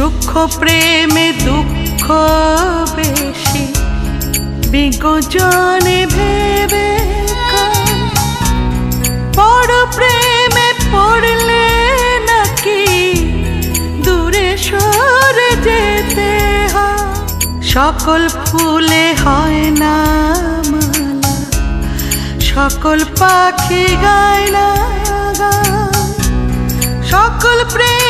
সূক্ষ্ম প্রেমে দুঃখ বেশি। বিজ্ঞজনে ভেবে বড় প্রেমে পড়লে নাকি দূরে সরে যেতে হয়? সকল ফুলে হয় না সকল পাখি গায় না সকল প্রেম